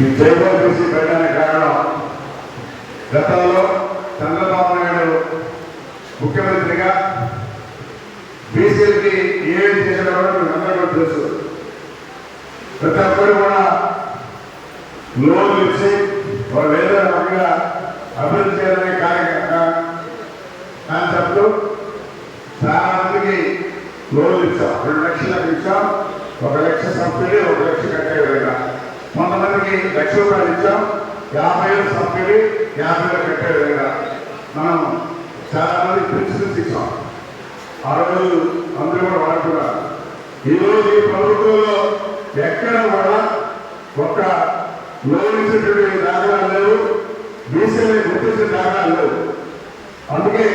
ఈ జైల్లో చూసి పెట్టడానికి కారణం గతంలో చంద్రబాబు నాయుడు ముఖ్యమంత్రిగా బీసీలకి ఏమి చేసిన అందరూ తెలుసు. ప్రతి ఒక్కరు కూడా లోన్లు ఇచ్చి వాళ్ళు ఏదో రకంగా అభివృద్ధి చేయాలనే కార్య కాన్సెప్ట్ చాలా మందికి లోన్లు ఇచ్చాం. రెండు లక్షలకు ఇచ్చాం. ఒక లక్ష సబ్సిడీ ఒక లక్ష కట్టే విధంగా లక్ష రూపాయలు ఇచ్చాం. యాభై ఏళ్ళు సబ్సిడీ యాభై ఏళ్ళు కట్టే విధంగా. మనం చాలా మంది పెన్షన్స్ ఇచ్చాం. ఆ రోజు అందరూ కూడా వాడుతున్నారు ఈరోజు ఈ ప్రభుత్వంలో ఎక్కడ కూడా ఒక్క లోన్ ఇచ్చినటువంటి దాఖలాలు లేవు. బీసీలే గుర్తించిన దాఖలాలు లేవు. అందుకే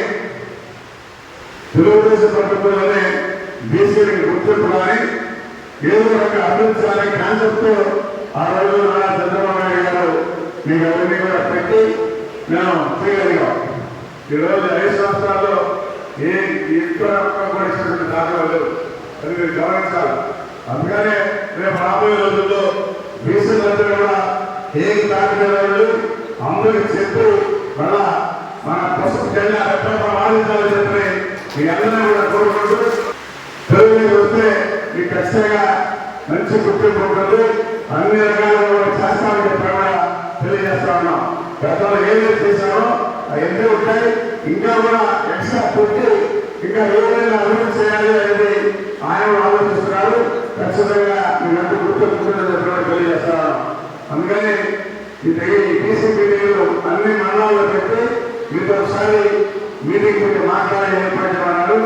తెలుగుదేశం ప్రభుత్వంలోనే బీసీలకు గుర్తింపు కానీ ఏదో ఒక అభివృద్ధి అనే కాన్సెప్ట్ ఆ రోజు నారా చంద్రబాబు నాయుడు గారు మీకు అవన్నీ కూడా పెట్టి మేము చేయగలిగాం. ఈరోజు ఐదు సంవత్సరాల్లో ఏ ఎక్కువ కూడా ఇచ్చినటువంటి అది మీరు గమనించాలి. అందుకనే రేపు రాబోయే రోజుల్లో బీసీలందరూ కూడా ఏ దాఖలు అందరికి చెప్పు మళ్ళా మన పసుపు కళ్యాణ ఎక్కడ చెప్పి మీ అందరినీ కూడా కోరుకుంటూ తెలుగు వస్తే మీకు ఖచ్చితంగా మంచి గుర్తింపు ఉంటుంది అన్ని రకాలుగా కూడా చేస్తామని చెప్పి కూడా తెలియజేస్తా ఉన్నాం గతంలో ఏదైతే చేశామో అవన్నీ ఉంటాయి ఇంకా కూడా ఎక్స్ట్రా పెట్టి ఇంకా ఏదైనా అభివృద్ధి చేయాలి అనేది ఆయన ఆలోచిస్తున్నారు. ఖచ్చితంగా మీరంతా గుర్తుంటుందని చెప్పి కూడా అందుకని ఈ టీసీ అన్ని మండలాల్లో పెట్టి మీతో ఒకసారి మీటింగ్ పెట్టి మాట్లాడి ఏర్పాటు అన్నారు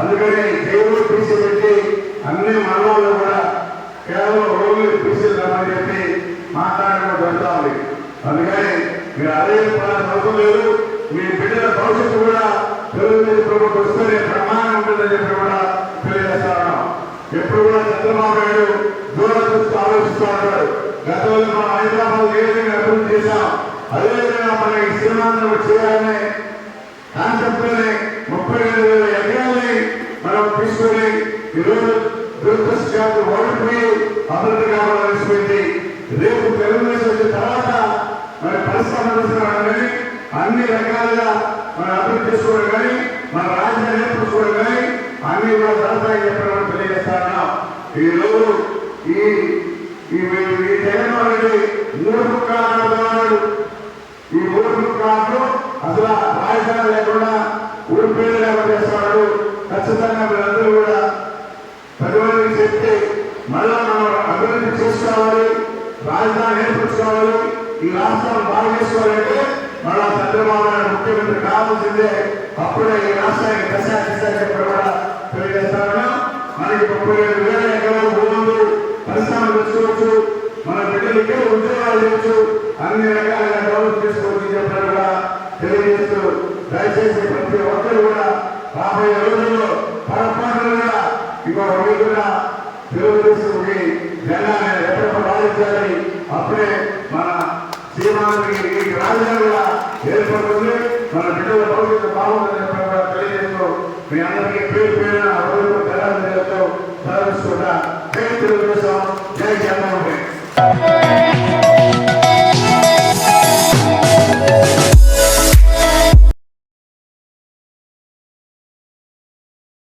అందుకని దేవుడు టీసీ పెట్టి అన్ని మండలాల్లో కూడా మీరు అదే పడాల్సిన మీ బిడ్డల భవిష్యత్తు కూడా తెలుగుదేశం ప్రభుత్వం వస్తేనే ప్రమాణం ఉంటుందని చెప్పి కూడా తెలియజేస్తాను ఎప్పుడు కూడా చంద్రబాబు నాయుడు దూరం చూస్తూ ఆలోచిస్తూ ఉంటాడు. గతంలో మనం హైదరాబాద్ ఏ విధంగా అభివృద్ధి చేశాం అదేవిధంగా మన ఈ సినిమాను చేయాలనే కాన్సెప్ట్ని ముప్పై ఐదు వేల ఎకరాలని మనం తీసుకొని ఈరోజు దురదృష్టం ఓడిపోయి అభివృద్ధి కావాలని తెలిసిపోయింది రేపు తెలుగుదేశం కానీ అన్ని రకాలుగా మన అభివృద్ధి చేసుకోవడం కానీ మన రాజధాని ఏర్పరచుకోవడం కానీ అన్ని కూడా జరుగుతాయని చెప్పడం తెలియజేస్తాను ఈ రోజు ఈ ఈ జగన్మోహన్ రెడ్డి మూడు కారణాలు ఈ మూడు కారణాలు అసలు రాజధాని లేకుండా ఊరిపేరు లేకుండా చేస్తున్నాడు ఖచ్చితంగా మీరందరూ కూడా పది చెప్తే మళ్ళా మనం అభివృద్ధి చేసుకోవాలి రాజధాని ఏర్పరచుకోవాలి. ఈ రాష్ట్రాన్ని బాగా చేసుకోవాలంటే మళ్ళా చంద్రబాబు నాయుడు ముఖ్యమంత్రి కావాల్సిందే. అప్పుడే ఈ రాష్ట్రానికి దశ దిశ చెప్పి కూడా తెలియజేస్తాను మనకి ముప్పై ఏడు వేల ఎకరాల భూములు పరిశ్రమలు తెచ్చుకోవచ్చు. మన బిడ్డలకే ఉద్యోగాలు చేయొచ్చు. అన్ని రకాలుగా డెవలప్ చేసుకోవచ్చు చెప్పారు కూడా తెలియజేస్తూ దయచేసి ప్రతి ఒక్కరు కూడా రాబోయే రోజుల్లో పొరపాటును కూడా ఇంకో రోజున తెలుగుదేశంకి జనాన్ని ఎప్పుడు బాధించాలి అప్పుడే మన సీమానికి ఈ రాజధాని ఏర్పడుతుంది. మన బిడ్డల భవిష్యత్తు బాగుందని తెలియజేస్తూ మీ అందరికీ పేరు పేరున